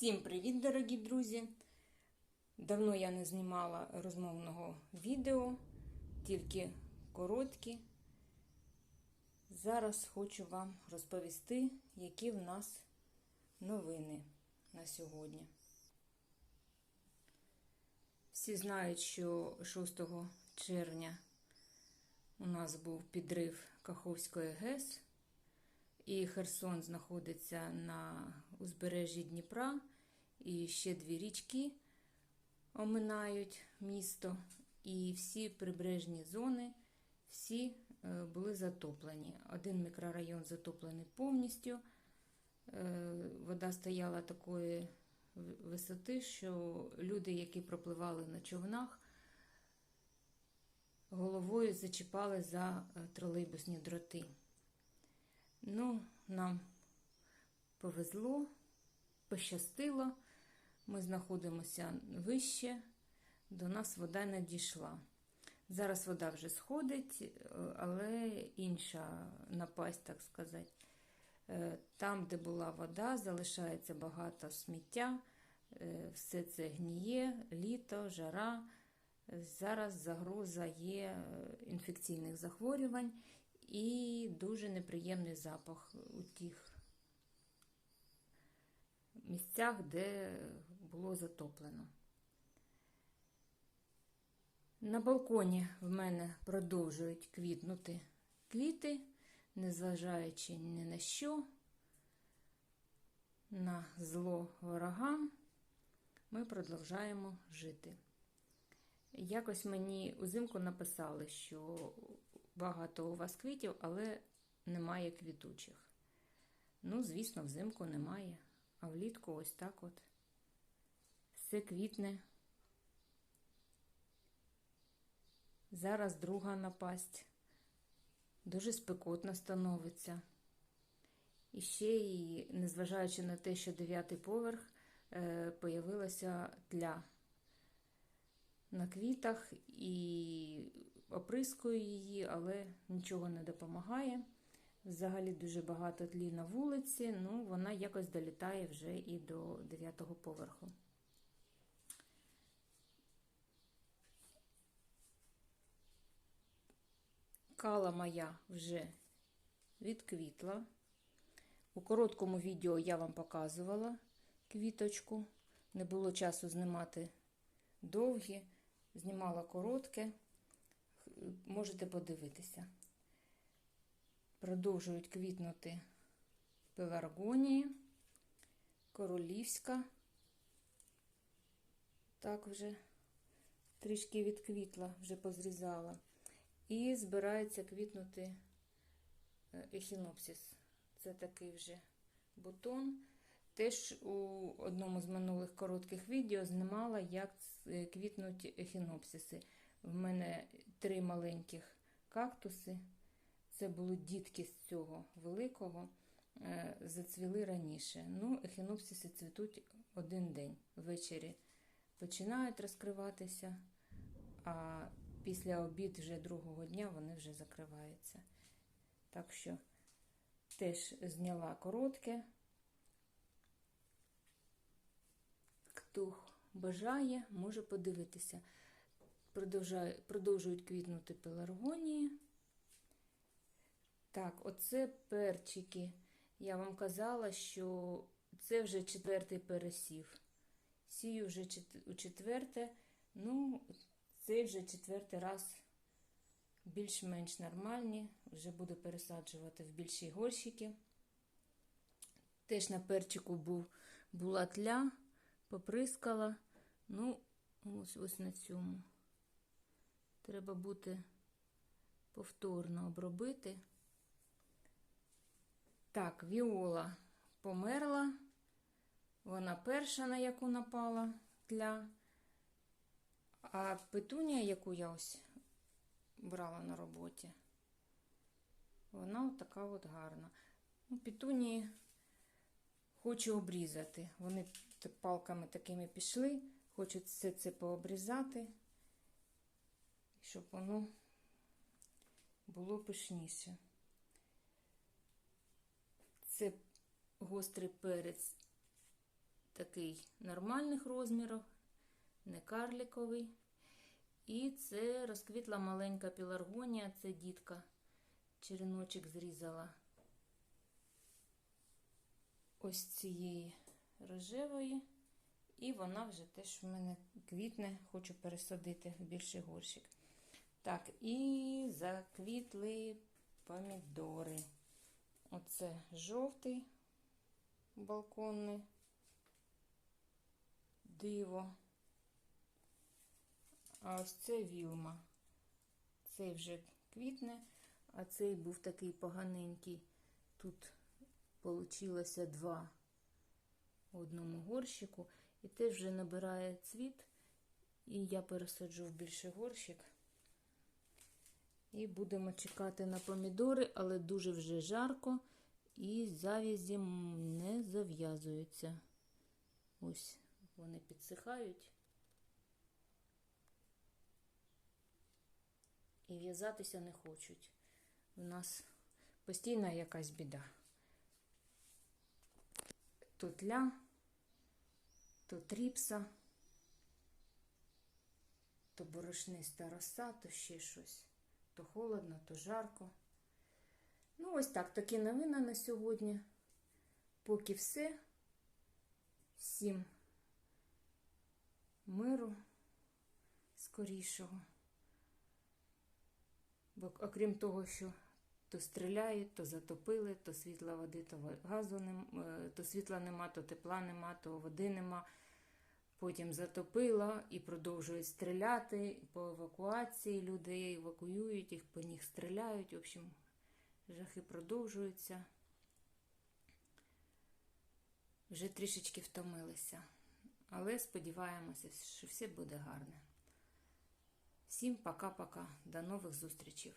Всім привіт, дорогі друзі! Давно я не знімала розмовного відео, тільки короткі. Зараз хочу вам розповісти, які в нас новини на сьогодні. Всі знають, що 6 червня у нас був підрив Каховської ГЕС, Херсон знаходиться на узбережжі Дніпра, і ще дві річки оминають місто, і всі прибережні зони всі е, були затоплені. Один мікрорайон затоплений повністю. Е, Вода стояла такої висоти, що люди, які пропливали на човнах, головою зачіпали за е, тролейбусні дроти. Ну, нам повезло, пощастило. Ми знаходимося вище, до нас вода не дійшла. Зараз вода вже сходить, але інша напасть, так сказати. Там, де була вода, залишається багато сміття, все це гніє, літо, жара. Зараз загроза є інфекційних захворювань і дуже неприємний запах у тих місцях, де було затоплено. На балконі в мене продовжують квітнути квіти, незважаючи ні на що, на зло ворогам, ми продовжаємо жити. Якось мені узимку написали, що багато у вас квітів, але немає квітучих. Ну, звісно, взимку немає. А влітку ось так от. Все квітне. Зараз друга напасть. Дуже спекотно становиться. І ще й, незважаючи на те, що дев'ятий поверх, е, появилася тля на квітах і оприскую її, але нічого не допомагає. Взагалі дуже багато тлі на вулиці, ну вона якось долітає вже і до 9-го поверху. Кала моя вже відквітла. У короткому відео я вам показувала квіточку. Не було часу знімати довгі, знімала коротке. Можете подивитися. Продовжують квітнути пеларгонії, королівська. Так вже трішки відквітла, вже позрізала. І збирається квітнути ехінопсис. Це такий вже бутон. Теж у одному з минулих коротких відео знімала, як квітнуть ехінопсиси. В мене три маленьких кактуси. Це були дітки з цього великого, зацвіли раніше. Ну, ехінопсиси цвітуть один день ввечері. Починають розкриватися, а після обід вже другого дня вони вже закриваються. Так що теж зняла коротке. Хто бажає, може подивитися. Продовжують квітнути пеларгонії. Так, оце перчики. Я вам казала, що це вже четвертий пересів. Сію вже четверте, ну, цей вже четвертий раз більш-менш нормальні. Вже буду пересаджувати в більші горщики. Теж на перчику був, була тля, поприскала. Ну, ось ось на цьому. Треба буде повторно обробити. Так, Віола померла. Вона перша, на яку напала тля. А петунія, яку я ось брала на роботі, вона от така от гарна. Ну, Петунії хочу обрізати. Вони палками такими пішли, хочу все це пообрізати, щоб воно було пишніше. Це гострий перець такий нормальних розмірів, не карліковий. І це розквітла маленька піларгонія, це дітка. Череночок зрізала ось цієї рожевої. І вона вже теж в мене квітне, хочу пересадити в більший горщик. Так, і заквітли помідори. Оце жовтий балконний диво. А ось це вілма. Цей вже квітне, а цей був такий поганенький. Тут получилося два в одному горщику. І теж вже набирає цвіт. І я пересаджу в більший горщик. І будемо чекати на помідори, але дуже вже жарко, і завязі не зав'язуються. Ось вони підсихають. І в'язатися не хочуть. У нас постійна якась біда. То тля, то тріпса, то борошниста роса, то ще щось. То холодно, то жарко. Ну, ось так, такі новини на сьогодні. Поки все. Всім миру скорішого. Бо окрім того, що то стріляють, то затопили, то світла води, то газу нема, то світла нема, то тепла нема, то води нема. Потім затопило і продовжують стріляти по евакуації. Людей евакуюють, їх по них стріляють. В общем, жахи продовжуються. Вже трішечки втомилися. Але сподіваємося, що все буде гарне. Всім пока-пока. До нових зустрічей.